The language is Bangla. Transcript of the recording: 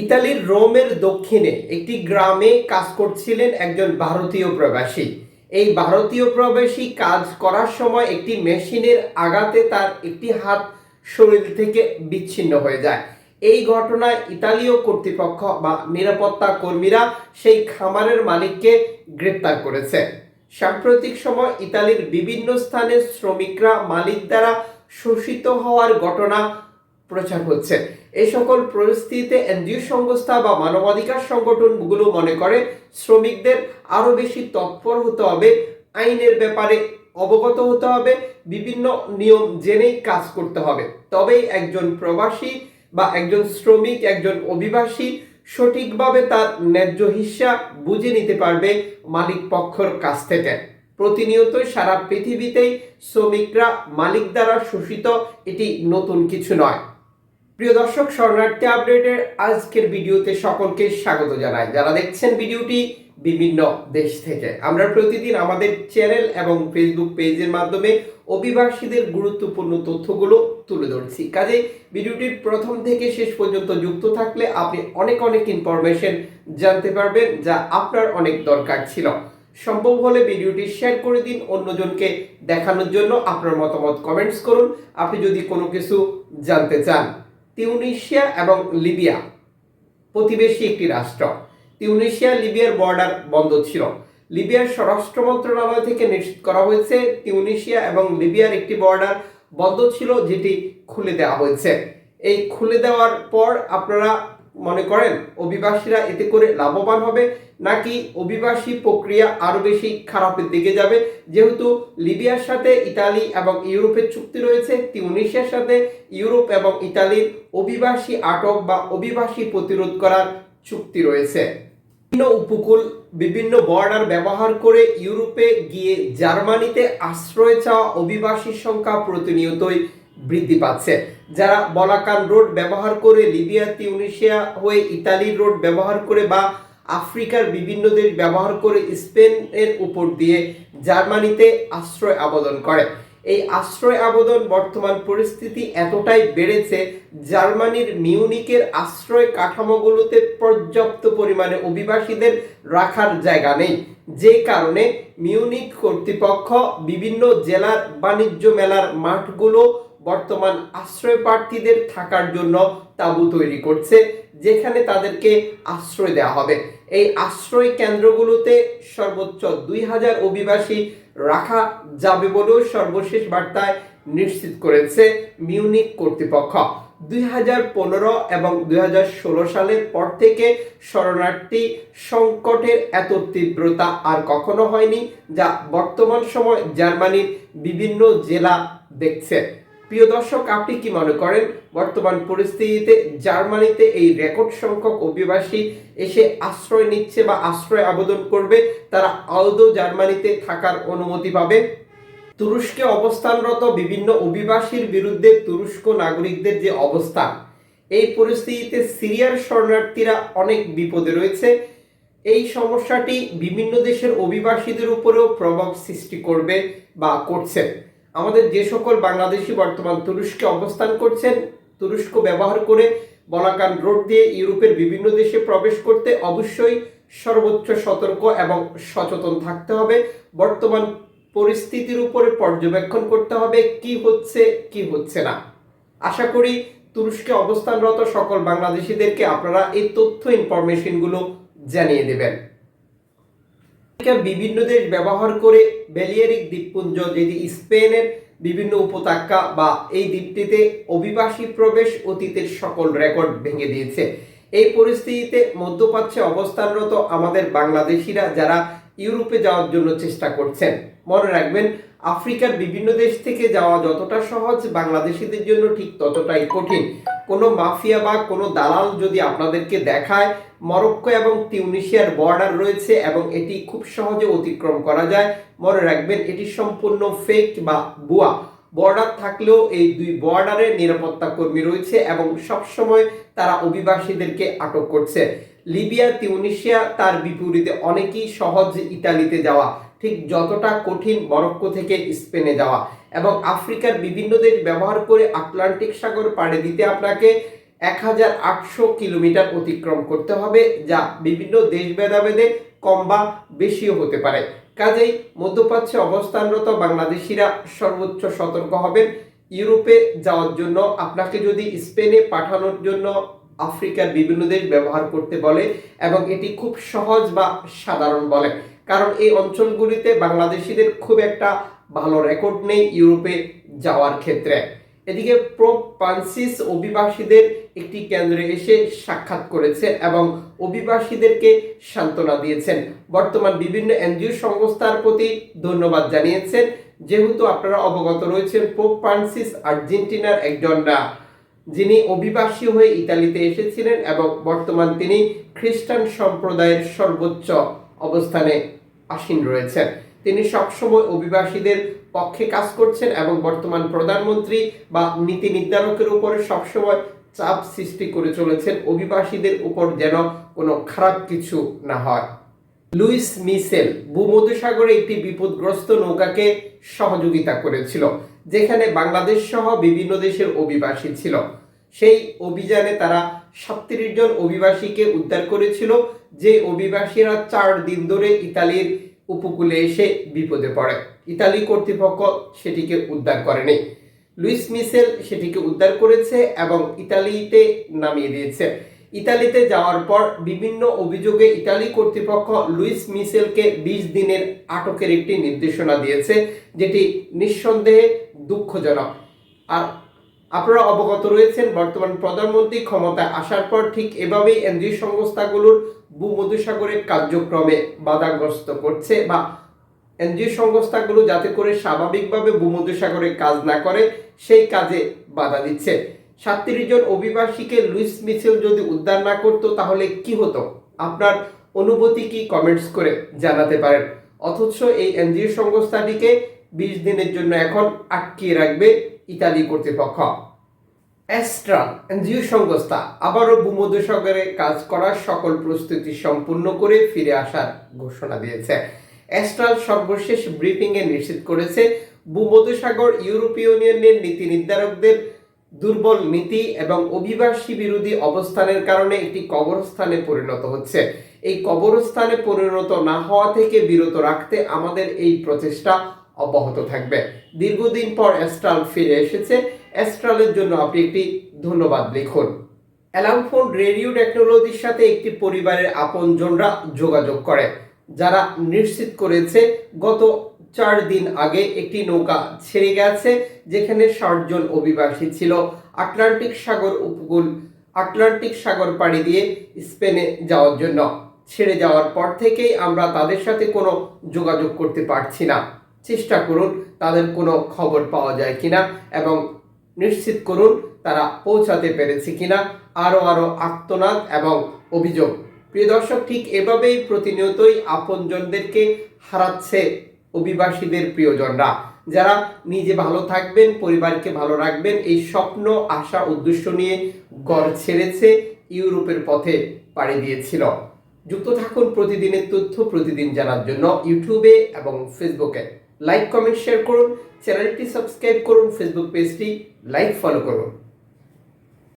ইতালির রোমের দক্ষিণে একটি গ্রামে কাজ করছিলেন একজন ভারতীয় প্রবাসী। এই ভারতীয় প্রবাসী কাজ করার সময় একটি মেশিনের আঘাতে তার একটি হাত শরীর থেকে বিচ্ছিন্ন হয়ে যায়। এই ঘটনায় ইতালীয় কর্তৃপক্ষ বা নিরাপত্তা কর্মীরা সেই খামারের মালিককে গ্রেপ্তার করেছে। সাম্প্রতিক সময় ইতালির বিভিন্ন স্থানে শ্রমিকরা মালিক দ্বারা শোষিত হওয়ার ঘটনা প্রচার হচ্ছে। এই সকল পরিস্থিতিতে এনজিও সংস্থা বা মানবাধিকার সংগঠনগুলো মনে করে, শ্রমিকদের আরও বেশি তৎপর হতে হবে, আইনের ব্যাপারে অবগত হতে হবে, বিভিন্ন নিয়ম জেনেই কাজ করতে হবে। তবেই একজন প্রবাসী বা একজন শ্রমিক, একজন অভিবাসী সঠিকভাবে তার ন্যায্য হিস্সা বুঝে নিতে পারবে মালিক পক্ষর কাছ থেকে। প্রতিনিয়তই সারা পৃথিবীতেই শ্রমিকরা মালিক দ্বারা শোষিত এটি নতুন কিছু নয়। প্রিয় দর্শক, শরণার্থী আপডেটের আজকের ভিডিওতে সকলকে স্বাগত জানাই। যারা দেখছেন ভিডিওটি বিভিন্ন দেশ থেকে, আমরা প্রতিদিন আমাদের চ্যানেল এবং ফেসবুক পেজের মাধ্যমে অভিবাসীদের গুরুত্বপূর্ণ তথ্যগুলো তুলে ধরছি। কাজে ভিডিওটির প্রথম থেকে শেষ পর্যন্ত যুক্ত থাকলে আপনি অনেক অনেক ইনফরমেশন জানতে পারবেন যা আপনার অনেক দরকার ছিল। সম্ভব হলে ভিডিওটি শেয়ার করে দিন অন্যজনকে দেখানোর জন্য আপনার মতামত কমেন্টস করুন। আপনি যদি কোনো কিছু জানতে চান তিউনিশিয়া এবং লিবিয়া, প্রতিবেশী একটি রাষ্ট্র। তিউনিশিয়া, লিবিয়ার বর্ডার বন্ধ ছিল। লিবিয়ার স্বরাষ্ট্র মন্ত্রণালয় থেকে নিশ্চিত করা হয়েছে, তিউনিশিয়া এবং লিবিয়ার একটি বর্ডার বন্ধ ছিল, যেটি খুলে দেওয়া হয়েছে। এই খুলে দেওয়ার পর আপনারা মনে করেন? অভিবাসীরা এতে করে লাভবান হবে? নাকি অভিবাসী প্রক্রিয়া আরও বেশি খারাপের দিকে যাবে? যেহেতু লিবিয়ার সাথে ইতালি এবং ইউরোপের চুক্তি রয়েছে তিউনিশিয়ার সাথে ইউরোপ এবং ইতালির অভিবাসী আটক বা অভিবাসী প্রতিরোধ করার চুক্তি রয়েছে। বিভিন্ন উপকূল, বিভিন্ন বর্ডার ব্যবহার করে ইউরোপে গিয়ে জার্মানিতে আশ্রয় চাওয়া অভিবাসীর সংখ্যা প্রতিনিয়তই বৃদ্ধি পাচ্ছে। যারা বলাকান রোড ব্যবহার করে লিবিয়া তিউনিশিয়া হয়ে ইতালির রোড ব্যবহার করে বা আফ্রিকার বিভিন্ন দেশ ব্যবহার করে স্পেনের উপর দিয়ে জার্মানিতে আশ্রয় আবেদন করে। এই আশ্রয় আবেদন বর্তমান পরিস্থিতি এতটাই বেড়েছে, জার্মানির মিউনিকের আশ্রয় কাঠামোগুলোতে পর্যাপ্ত পরিমাণে অভিবাসীদের রাখার জায়গা নেই। যে কারণে মিউনিক কর্তৃপক্ষ বিভিন্ন জেলার বাণিজ্য মেলার মাঠগুলো বর্তমান আশ্রয় প্রার্থীদের থাকার জন্য তাঁবু তৈরি করছে, যেখানে তাদেরকে আশ্রয় দেওয়া হবে। এই আশ্রয় কেন্দ্রগুলোতে সর্বোচ্চ দুই হাজার অভিবাসী রাখা যাবে বলেও সর্বশেষ বার্তায় নিশ্চিত করেছে মিউনিক কর্তৃপক্ষ। দুই হাজার পনেরো এবং দুই হাজার ষোলো সালের পর থেকে শরণার্থী সংকটের এত তীব্রতা আর কখনো হয়নি, যা বর্তমান সময় জার্মানির বিভিন্ন জেলা দেখছে। প্রিয় দর্শক, আপনি কি মনে করেন বর্তমান পরিস্থিতিতে জার্মানিতে এই রেকর্ড সংখ্যক অভিবাসী এসে আশ্রয় নিচ্ছে বা আশ্রয় আবেদন করবে? তারা আদৌ জার্মানিতে থাকার অনুমতি পাবে? তুরস্কে অবস্থানরত বিভিন্ন অভিবাসীর বিরুদ্ধে তুরস্ক নাগরিকদের যে অবস্থান এই পরিস্থিতিতে সিরিয়ার শরণার্থীরা অনেক বিপদে রয়েছে। এই সমস্যাটি বিভিন্ন দেশের অভিবাসীদের উপরেও প্রভাব সৃষ্টি করবে বা করছে। আমাদের যে সকল বাংলাদেশি বর্তমান তুরস্কে অবস্থান করছেন, তুরস্ক ব্যবহার করে বলাকান রোড দিয়ে ইউরোপের বিভিন্ন দেশে প্রবেশ করতে অবশ্যই সর্বোচ্চ সতর্ক এবং সচেতন থাকতে হবে। বর্তমান পরিস্থিতির উপরে পর্যবেক্ষণ করতে হবে কি হচ্ছে কি হচ্ছে না। আশা করি তুরস্কে অবস্থানরত সকল বাংলাদেশিদেরকে আপনারা এই তথ্য ইনফরমেশনগুলো জানিয়ে দেবেন। বিভিন্ন দেশ ব্যবহার করে বেলিয়ারিক দ্বীপপুঞ্জ, যেটি স্পেনের বিভিন্ন উপত্যকা বা এই দ্বীপটিতে অভিবাসী প্রবেশ অতীতের সকল রেকর্ড ভেঙে দিয়েছে। এই পরিস্থিতিতে মধ্যপ্রাচ্যে অবস্থানরত আমাদের বাংলাদেশিরা যারা ইউরোপে যাওয়ার জন্য চেষ্টা করছেন মনে রাখবেন, আফ্রিকার বিভিন্ন দেশ থেকে যাওয়া যতটা সহজ, বাংলাদেশিদের জন্য ঠিক ততটাই কঠিন। কোনো মাফিয়া বা কোনো দালাল যদি আপনাদেরকে দেখায়, মরক্কো এবং তিউনিশিয়ার বর্ডার রয়েছে এবং এটি খুব সহজে অতিক্রম করা যায়। মনে রাখবেন, এটি সম্পূর্ণ ফেক বা বুয়া বর্ডার থাকলেও এই দুই বর্ডারে নিরাপত্তা কর্মী রয়েছে এবং সবসময় তারা অভিবাসীদেরকে আটক করছে। লিবিয়া, তিউনিশিয়া, তার বিপরীতে অনেকেই সহজ ইতালিতে যাওয়া। ঠিক যতটা কঠিন মরক্কো থেকে স্পেনে যাওয়া এবং আফ্রিকার বিভিন্ন দেশ ব্যবহার করে আটলান্টিক সাগর পাড়ে দিতে আপনাকে এক হাজার আটশো কিলোমিটার অতিক্রম করতে হবে, যা বিভিন্ন দেশ ভেদাভেদে কম বা বেশিও হতে পারে। কাজেই মধ্যপ্রাচ্যে অবস্থানরত বাংলাদেশিরা সর্বোচ্চ সতর্ক হবেন। ইউরোপে যাওয়ার জন্য, আপনাকে যদি স্পেনে পাঠানোর জন্য আফ্রিকার বিভিন্ন দেশ ব্যবহার করতে বলে এবং এটি খুব সহজ বা সাধারণ বলে। কারণ এই অঞ্চলগুলিতে বাংলাদেশিদের খুব একটা ভালো রেকর্ড নেই ইউরোপে যাওয়ার ক্ষেত্রে। এদিকে প্রো ফ্রান্সিস অভিবাসীদের একটি কেন্দ্রে এসে সাক্ষাৎ করেছে এবং অভিবাসীদেরকে সান্ত্বনা দিয়েছেন। বর্তমান বিভিন্ন এনজিও সংস্থার প্রতি ধন্যবাদ জানিয়েছেন। যেহেতু আপনারা অবগত রয়েছেন পোপ ফ্রান্সিস আর্জেন্টিনার একজন যিনি অভিবাসী হয়ে ইতালিতে এসেছিলেন এবং বর্তমান তিনি খ্রিস্টান সম্প্রদায়ের সর্বোচ্চ অবস্থানে আসীন রয়েছেন। তিনি সবসময় অভিবাসীদের পক্ষে কাজ করছেন এবং বর্তমান প্রধানমন্ত্রী বা নীতি নির্ধারকের উপরে সবসময় চাপ সৃষ্টি করে চলেছেন। অভিবাসীদের উপর যেন কোনো খারাপ কিছু না হয়। লুইস মিসেল ভূমধ্যসাগরে একটি বিপদগ্রস্ত নৌকাকে সহযোগিতা করেছিল, যেখানে বাংলাদেশ সহ বিভিন্ন দেশের অভিবাসী ছিল। সেই অভিযানে তারা সাতত্রিশ জন অভিবাসীকে উদ্ধার করেছিল, যে অভিবাসীরা চার দিন ধরে ইতালির উপকূলে এসে বিপদে পড়ে। ইতালি কর্তৃপক্ষ সেটিকে উদ্ধার করেনি। লুইস মিসেল সেটিকে উদ্ধার করেছে এবং ইতালিতে নামিয়ে দিয়েছে। ইতালিতে যাওয়ার পর বিভিন্ন অভিযোগে ইতালি কর্তৃপক্ষ লুইস মিসেলকে বিশ দিনের আটকের একটি নির্দেশনা দিয়েছে, যেটি নিঃসন্দেহে দুঃখজনক। আর আপনারা অবগত রয়েছেন, বর্তমান প্রধানমন্ত্রী ক্ষমতায় আসার পর ঠিক এভাবেই এনজিও সংস্থাগুলোর ভূমধ্যসাগরের কার্যক্রমে বাধাগ্রস্ত করছে বা এনজিও সংস্থাগুলো যাতে করে স্বাভাবিকভাবে ভূমধ্যসাগরে কাজ না করে, সেই কাজে বাধা দিচ্ছে। সাতত্রিশ জন অভিবাসীকে লুইস মিছিল যদি উদ্ধার না করতো, তাহলে কি হতো? আপনার অনুভূতি কি কমেন্টস করে জানাতে পারেন। অথচ এই এনজিও সংস্থাটিকে বিশ দিনের জন্য এখন আটকিয়ে রাখবে ইতালি কর্তৃপক্ষ। অ্যাস্ট্রাল এনজিও সংস্থা আবারও ভূমধ্যসাগরে কাজ করার সকল প্রস্তুতি সম্পূর্ণ করে ফিরে আসার ঘোষণা দিয়েছে। অ্যাস্ট্রাল সর্বশেষ ব্রিফিংয়ে নিশ্চিত করেছে, ভূমধ্যসাগর ইউরোপীয় ইউনিয়নের নীতি নির্ধারকদের দুর্বল নীতি এবং অভিবাসী বিরোধী অবস্থানের কারণে একটি কবরস্থানে পরিণত হচ্ছে। এই কবরস্থানে পরিণত না হওয়া থেকে বিরত রাখতে আমাদের এই প্রচেষ্টা অব্যাহত থাকবে। দীর্ঘদিন পর অ্যাস্ট্রাল ফিরে এসেছে। অ্যাস্ট্রালের জন্য আপনি একটি ধন্যবাদ লিখুন। অ্যালামফোন রেডিও টেকনোলজির সাথে একটি পরিবারের আপনজনরা যোগাযোগ করে, যারা নিশ্চিত করেছে গত চার দিন আগে একটি নৌকা ছেড়ে গেছে, যেখানে ষাট জন অভিবাসী ছিল। আটলান্টিক সাগর উপকূল, আটলান্টিক সাগর পাড়ি দিয়ে স্পেনে যাওয়ার জন্য। ছেড়ে যাওয়ার পর থেকেই আমরা তাদের সাথে কোনো যোগাযোগ করতে পারছি না। চেষ্টা করুন তাদের কোনো খবর পাওয়া যায় কিনা এবং নিশ্চিত করুন তারা পৌঁছাতে পেরেছে কিনা। আরও আরও আত্মনাদ এবং অভিযোগ। প্রিয় দর্শক, ঠিক এভাবেই প্রতিনিয়তই আপনজনদেরকে হারাচ্ছে অভিবাসীদের প্রিয়জনরা। যারা নিজে ভালো থাকবেন, পরিবারকে ভালো রাখবেন, এই স্বপ্ন, আশা, উদ্দেশ্য নিয়ে গড় ছেড়েছে ইউরোপের পথে পাড়ি দিয়েছিল। যুক্ত থাকুন প্রতিদিনের তথ্য প্রতিদিন জানার জন্য ইউটিউবে এবং ফেসবুকে। লাইক কমেন্ট শেয়ার করুন। চ্যানেলটি সাবস্ক্রাইব করুন। ফেসবুক পেজটি লাইক ফলো করুন।